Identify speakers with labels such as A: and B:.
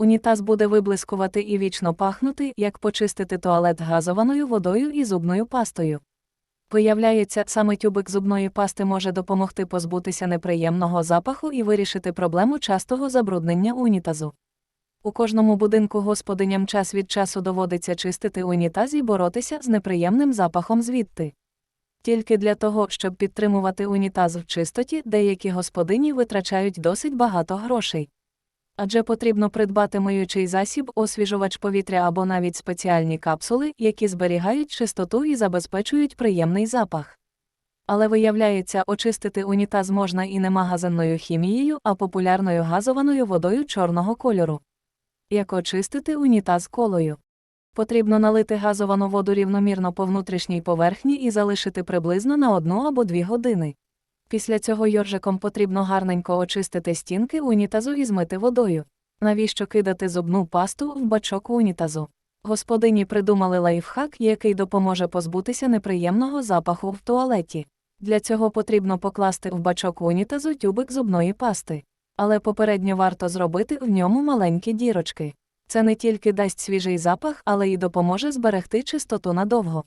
A: Унітаз буде виблискувати і вічно пахнути, як почистити туалет газованою водою і зубною пастою. Виявляється, саме тюбик зубної пасти може допомогти позбутися неприємного запаху і вирішити проблему частого забруднення унітазу. У кожному будинку господиням час від часу доводиться чистити унітаз і боротися з неприємним запахом звідти. Тільки для того, щоб підтримувати унітаз в чистоті, деякі господині витрачають досить багато грошей. Адже потрібно придбати миючий засіб, освіжувач повітря або навіть спеціальні капсули, які зберігають чистоту і забезпечують приємний запах. Але виявляється, очистити унітаз можна і не магазинною хімією, а популярною газованою водою чорного кольору. Як очистити унітаз колою? Потрібно налити газовану воду рівномірно по внутрішній поверхні і залишити приблизно на 1 або 2 години. Після цього йоржиком потрібно гарненько очистити стінки унітазу і змити водою. Навіщо кидати зубну пасту в бачок унітазу? Господині придумали лайфхак, який допоможе позбутися неприємного запаху в туалеті. Для цього потрібно покласти в бачок унітазу тюбик зубної пасти. Але попередньо варто зробити в ньому маленькі дірочки. Це не тільки дасть свіжий запах, але й допоможе зберегти чистоту надовго.